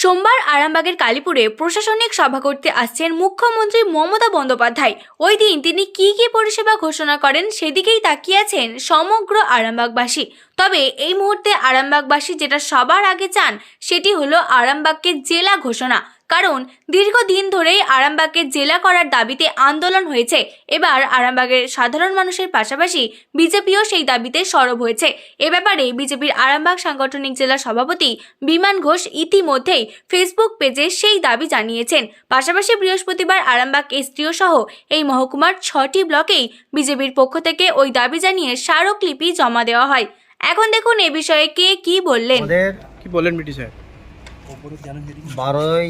সোমবার আরামবাগের কালীপুরে প্রশাসনিক সভা করতে আসছেন মুখ্যমন্ত্রী মমতা বন্দ্যোপাধ্যায়। ওই দিন তিনি কি কি পরিষেবা ঘোষণা করেন সেদিকেই তাকিয়ে আছেন সমগ্র আরামবাগবাসী। তবে এই মুহূর্তে আরামবাগবাসী যেটা সবার আগে চান, সেটি হলো আরামবাগকে জেলা ঘোষণা। কারণ দীর্ঘদিন ধরেই আরামবাগকে জেলা করার দাবিতে আন্দোলন হয়েছে। এবার আরামবাগের সাধারণ মানুষের পাশাপাশি বিজেপিও সেই দাবিতে সরব হয়েছে। এ ব্যাপারে বিজেপির আরামবাগ সাংগঠনিক জেলা সভাপতি বিমান ঘোষ ইতিমধ্যেই ফেসবুক পেজে সেই দাবি জানিয়েছেন। পাশাপাশি বৃহস্পতিবার আরামবাগ এসটিও সহ এই মহকুমার ছটি ব্লকেই বিজেপির পক্ষ থেকে ওই দাবি জানিয়ে স্মারকলিপি জমা দেওয়া হয়। এখন দেখুন এ বিষয়ে কে কি বললেন। কি বললেন সাহেব বারোই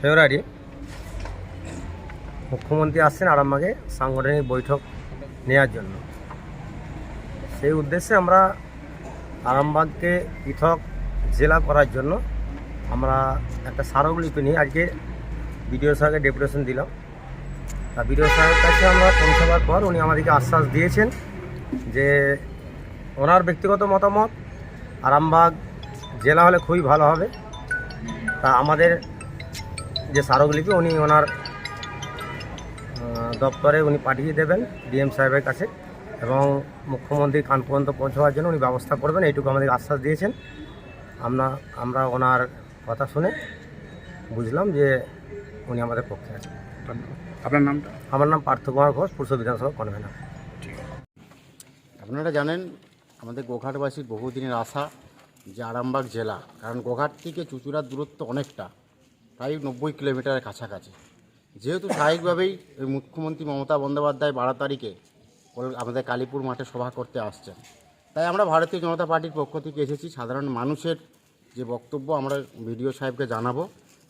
ফেব্রুয়ারি, মুখ্যমন্ত্রী আসছেন আরামবাগে সাংগঠনিক বৈঠক নেওয়ার জন্য। সেই উদ্দেশ্যে আমরা আরামবাগকে পৃথক জেলা করার জন্য আমরা একটা স্মারকলিপি নিয়ে আজকে বিডিও সাহেবকে ডেপুটেশন দিলাম। তা বিডিও সাহেবের কাছে আমরা পৌঁছাবার পর উনি আমাদেরকে আশ্বাস দিয়েছেন যে ওনার ব্যক্তিগত মতামত আরামবাগ জেলা হলে খুবই ভালো হবে। তা আমাদের যে স্মারকলিপি উনি ওনার দপ্তরে উনি পাঠিয়ে দেবেন ডিএম সাহেবের কাছে এবং মুখ্যমন্ত্রী কান পর্যন্ত পৌঁছাবার জন্য উনি ব্যবস্থা করবেন। এইটুকু আমাদের আশ্বাস দিয়েছেন। আমরা আমরা ওনার কথা শুনে বুঝলাম যে উনি আমাদের পক্ষে আছেন। আপনার নামটা? আমার নাম পার্থ কুমার ঘোষ পুরুষ বিধানসভা কনভেনার। আপনারা জানেন আমাদের গোঘাটবাসীর বহুদিনের আশা যে আরামবাগ জেলা, কারণ গোঘাট থেকে চুচুড়ার দূরত্ব অনেকটা, প্রায় নব্বই কিলোমিটারের কাছাকাছি। যেহেতু স্বাভাবিকভাবেই ওই মুখ্যমন্ত্রী মমতা বন্দ্যোপাধ্যায় বারো তারিখে আমাদের কালীপুর মাঠে সভা করতে আসছেন। তাই আমরা ভারতীয় জনতা পার্টির পক্ষ থেকে এসেছি, সাধারণ মানুষের যে বক্তব্য আমরা বিডিও সাহেবকে জানাব,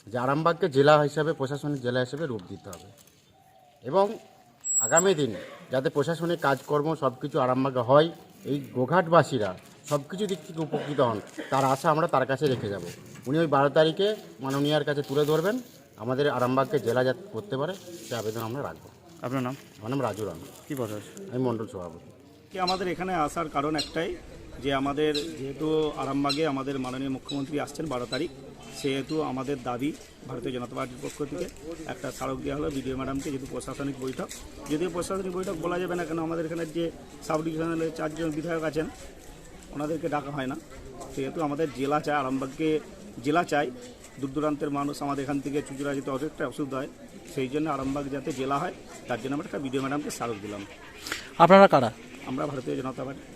যে আরামবাগকে জেলা হিসাবে, প্রশাসনিক জেলা হিসেবে রূপ দিতে হবে। এবং আগামী দিন যাতে প্রশাসনিক কাজকর্ম সব কিছু আরামবাগে হয়, এই গোঘাটবাসীরা সব কিছু দিক থেকে উপকৃত হন। তার আশা আমরা তার কাছে রেখে যাব। উনি ওই বারো তারিখে মাননীয়ার কাছে তুলে ধরবেন। আমাদের আরামবাগকে জেলা যাতে করতে পারে সে আবেদন আমরা রাখব। আপনার নাম? আমার নাম রাজু রানা। কি আছে আমি মণ্ডল সভাপতি। কি আমাদের এখানে আসার কারণ একটাই যে আমাদের যেহেতু আরামবাগে আমাদের মাননীয় মুখ্যমন্ত্রী আসছেন বারো তারিখ সেহেতু আমাদের দাবি ভারতীয় জনতা পার্টির পক্ষ থেকে একটা স্মারক দেওয়া হলো বিডিও ম্যাডামকে যেহেতু প্রশাসনিক বৈঠক। যদিও প্রশাসনিক বৈঠক বলা যাবে না কেন আমাদের এখানে যে সাব ডিভিশনালের চারজন বিধায়ক আছেন ওনাদেরকে ডাকা হয় না। সেহেতু আমাদের জেলা চায় আরামবাগকে জেলা চাই দূর দূরান্তের মানুষ আমাদের এখান থেকে চুচুরা যেতে অনেকটা অসুবিধা হয় সেই জন্য আরামবাগ যাতে জেলা হয় তার জন্য আমরা একটা বিডিও ম্যাডামকে স্মারক দিলাম। আপনারা কারা? আমরা ভারতীয় জনতা পার্টির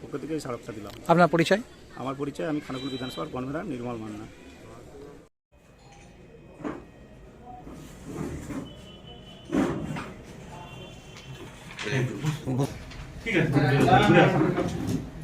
পক্ষ থেকে এই স্মারকটা দিলাম। আপনার পরিচয়? আমার পরিচয় আমি খানাকুল বিধানসভার কনভেনার নির্মল মান্না।